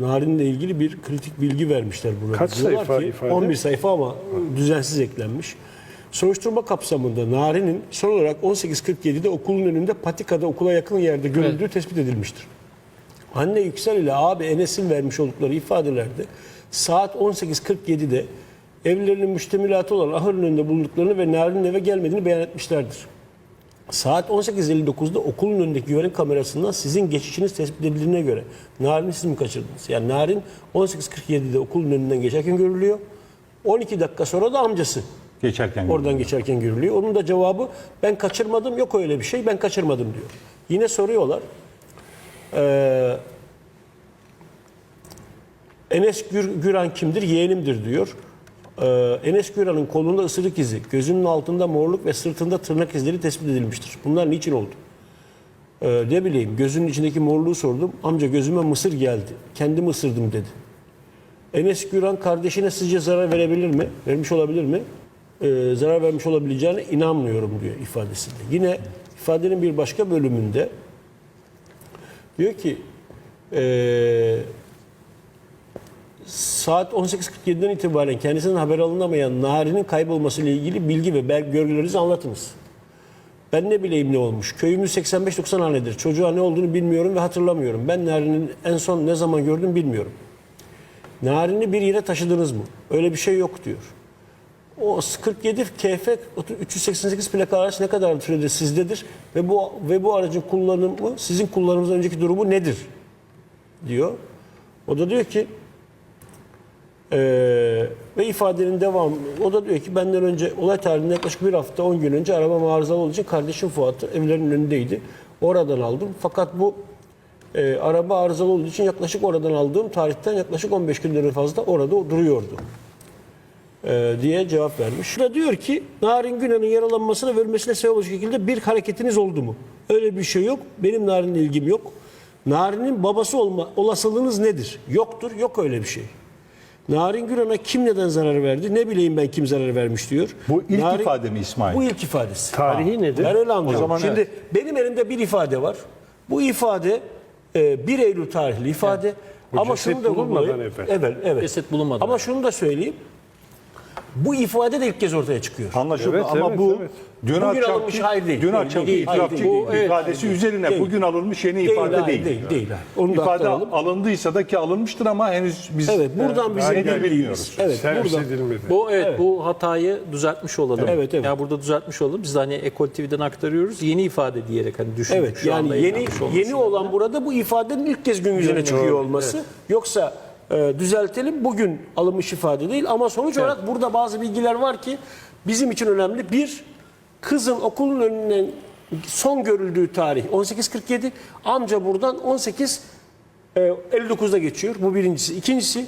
Narin'le ilgili bir kritik bilgi vermişler buna. Kaç Diyorlar sayfa ki, ifade? 11 sayfa ama düzensiz eklenmiş. Soruşturma kapsamında Narin'in son olarak 18.47'de okulun önünde patikada okula yakın yerde görüldüğü tespit edilmiştir. Anne Yüksel ile abi Enes'in vermiş oldukları ifadelerde saat 18.47'de evlerinin müştemilatı olan ahırın önünde bulunduklarını ve Narin'in eve gelmediğini beyan etmişlerdir. Saat 18.59'da okulun önündeki güvenlik kamerasından sizin geçişiniz tespit edildiğine göre Narin'i siz mi kaçırdınız? Yani Narin 18.47'de okulun önünden geçerken görülüyor. 12 dakika sonra da amcası Geçerken oradan geçerken görülüyor. Onun da cevabı ben kaçırmadım yok öyle bir şey ben kaçırmadım diyor. Yine soruyorlar. Ee, Enes Gür, Güran kimdir? Yeğenimdir diyor. Ee, Enes Güran'ın kolunda ısırık izi, gözünün altında morluk ve sırtında tırnak izleri tespit edilmiştir. Bunlar niçin oldu? Ee, ne bileyim gözünün içindeki morluğu sordum. Amca gözüme mısır geldi. Kendim ısırdım dedi. Enes Güran kardeşine sizce zarar verebilir mi? Vermiş olabilir mi? Ee, zarar vermiş olabileceğine inanmıyorum diyor ifadesinde. Yine ifadenin bir başka bölümünde diyor ki eee saat 18.47'den itibaren kendisinden haber alınamayan Nari'nin kaybolması ile ilgili bilgi ve görgülerinizi anlatınız. Ben ne bileyim ne olmuş. Köyümüz 85-90 hanedir. Çocuğa ne olduğunu bilmiyorum ve hatırlamıyorum. Ben Nari'nin en son ne zaman gördüm bilmiyorum. Narin'i bir yere taşıdınız mı? Öyle bir şey yok diyor. O 47 KF 388 plaka araç ne kadar süredir sizdedir ve bu ve bu aracın kullanımı sizin kullanımınızdan önceki durumu nedir? diyor. O da diyor ki eee, ve ifadenin devamı o da diyor ki benden önce olay tarihinden yaklaşık bir hafta 10 gün önce araba arızalı olduğu için kardeşim Fuat'ı evlerinin önündeydi. Oradan aldım. Fakat bu eee, araba arızalı olduğu için yaklaşık oradan aldığım tarihten yaklaşık 15 günden fazla orada duruyordu e, diye cevap vermiş. Şurada diyor ki Narin Günan'ın yaralanmasına ve ölmesine sebep olacak şekilde bir hareketiniz oldu mu? Öyle bir şey yok. Benim Narin'le ilgim yok. Narin'in babası olma olasılığınız nedir? Yoktur. Yok öyle bir şey. Narin Günan'a kim neden zarar verdi? Ne bileyim ben kim zarar vermiş diyor. Bu ilk ifade mi İsmail? Bu ilk ifadesi. Tarihi nedir? Ben öyle anlıyorum. O zaman Şimdi evet. benim elimde bir ifade var. Bu ifade e, 1 Eylül tarihli ifade. Bu Ama ceset şunu da bulunmadan evvel. Evet, evet. Ceset bulunmadan Ama şunu da söyleyeyim. Bu ifade de ilk kez ortaya çıkıyor. Anlaşıldı Evet, ama evet, bu evet. dün Bugün akşamki, alınmış, hayır değil. dün Değil, akşamki değil, itirafçı değil, değil. Bu, evet, ifadesi hayır, üzerine değil. bugün alınmış yeni Değil, ifade hayır, değil. değil, değil. Onu da İfade aktaralım. alındıysa da ki alınmıştır ama henüz biz Evet, buradan bizim nedir bildiğimiz. bilmiyoruz. Evet, Servis buradan. edilmedi. Bu evet, bu hatayı düzeltmiş olalım. Evet, evet. Yani burada düzeltmiş olalım. Biz de hani Ekol TV'den aktarıyoruz. Yeni ifade diyerek hani düşündük. Evet, Şu yani anda yeni yayınlanmış olması. yeni olan burada bu ifadenin ilk kez gün yüzüne çıkıyor olması. Yoksa e, düzeltelim bugün alınmış ifade değil ama sonuç olarak burada bazı bilgiler var ki bizim için önemli. Bir, kızın okulun önünden son görüldüğü tarih 18.47. Amca buradan 18 e, 59'da geçiyor. Bu birincisi. İkincisi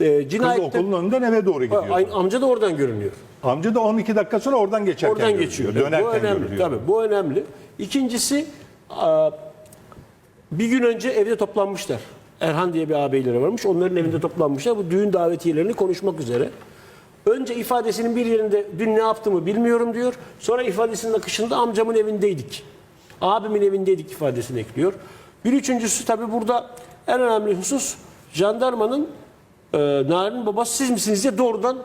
e, Kız cinayette okulun önünden eve doğru gidiyor. Amca da oradan görünüyor. Amca da 12 dakika sonra oradan geçerken Oradan görülüyor, geçiyor. Dönerken bu önemli. görülüyor. Tabii bu önemli. İkincisi a, bir gün önce evde toplanmışlar. Erhan diye bir ağabeyleri varmış. Onların evinde toplanmışlar. Bu düğün davetiyelerini konuşmak üzere. Önce ifadesinin bir yerinde dün ne yaptığımı bilmiyorum diyor. Sonra ifadesinin akışında amcamın evindeydik. Abimin evindeydik ifadesini ekliyor. Bir üçüncüsü tabii burada en önemli husus jandarmanın e, Narin'in babası siz misiniz diye doğrudan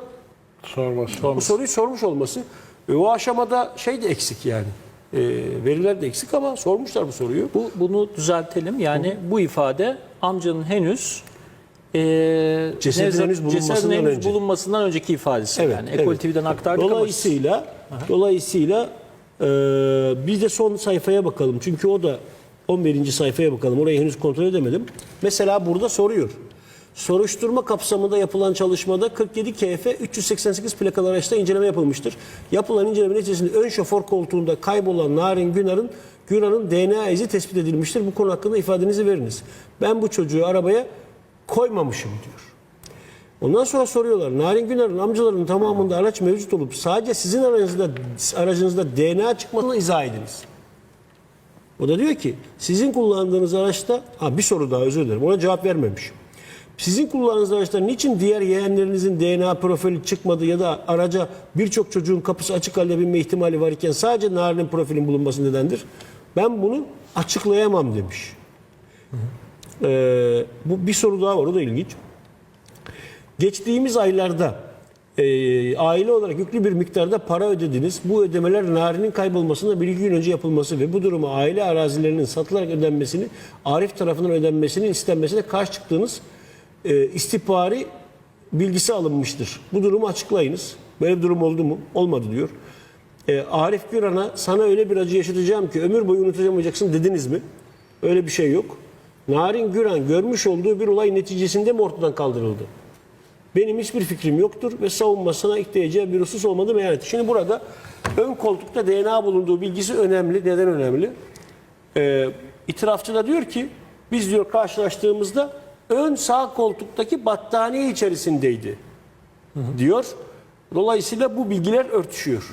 Sorması. bu soruyu sormuş olması. E, o aşamada şey de eksik yani. E, veriler de eksik ama sormuşlar bu soruyu. Bu, bunu düzeltelim. Yani bu ifade amcanın henüz e, Cesedin ne- henüz bulunmasından cesedin henüz önce. bulunmasından önceki ifadesi. yani Ekol evet. TV'den aktardık Dolayısıyla dolayısıyla e, biz de son sayfaya bakalım. Çünkü o da 11. sayfaya bakalım. Orayı henüz kontrol edemedim. Mesela burada soruyor. Soruşturma kapsamında yapılan çalışmada 47 KF 388 plakalı araçta inceleme yapılmıştır. Yapılan inceleme neticesinde ön şoför koltuğunda kaybolan Narin Günar'ın Günar'ın DNA izi tespit edilmiştir. Bu konu hakkında ifadenizi veriniz. Ben bu çocuğu arabaya koymamışım diyor. Ondan sonra soruyorlar. Narin Günar'ın amcalarının tamamında araç mevcut olup sadece sizin aracınızda, aracınızda DNA çıkmasını izah ediniz. O da diyor ki sizin kullandığınız araçta ha bir soru daha özür dilerim ona cevap vermemiş. Sizin kullandığınız araçta niçin diğer yeğenlerinizin DNA profili çıkmadı ya da araca birçok çocuğun kapısı açık halde binme ihtimali var iken sadece Narin'in profilin bulunması nedendir? Ben bunu açıklayamam demiş. Ee, bu bir soru daha var o da ilginç. Geçtiğimiz aylarda e, aile olarak yüklü bir miktarda para ödediniz. Bu ödemeler narinin kaybolmasına bir iki gün önce yapılması ve bu duruma aile arazilerinin satılarak ödenmesini, Arif tarafından ödenmesinin istenmesine karşı çıktığınız e, istihbari bilgisi alınmıştır. Bu durumu açıklayınız. Böyle bir durum oldu mu? Olmadı diyor. E, Arif Güran'a sana öyle bir acı yaşatacağım ki ömür boyu unutamayacaksın dediniz mi? Öyle bir şey yok. Narin Güran görmüş olduğu bir olay neticesinde mi ortadan kaldırıldı? Benim hiçbir fikrim yoktur ve savunmasına ihtiyacı bir husus olmadı meyan etti. Şimdi burada ön koltukta DNA bulunduğu bilgisi önemli. Neden önemli? Ee, itirafçı da diyor ki biz diyor karşılaştığımızda ön sağ koltuktaki battaniye içerisindeydi diyor. Dolayısıyla bu bilgiler örtüşüyor.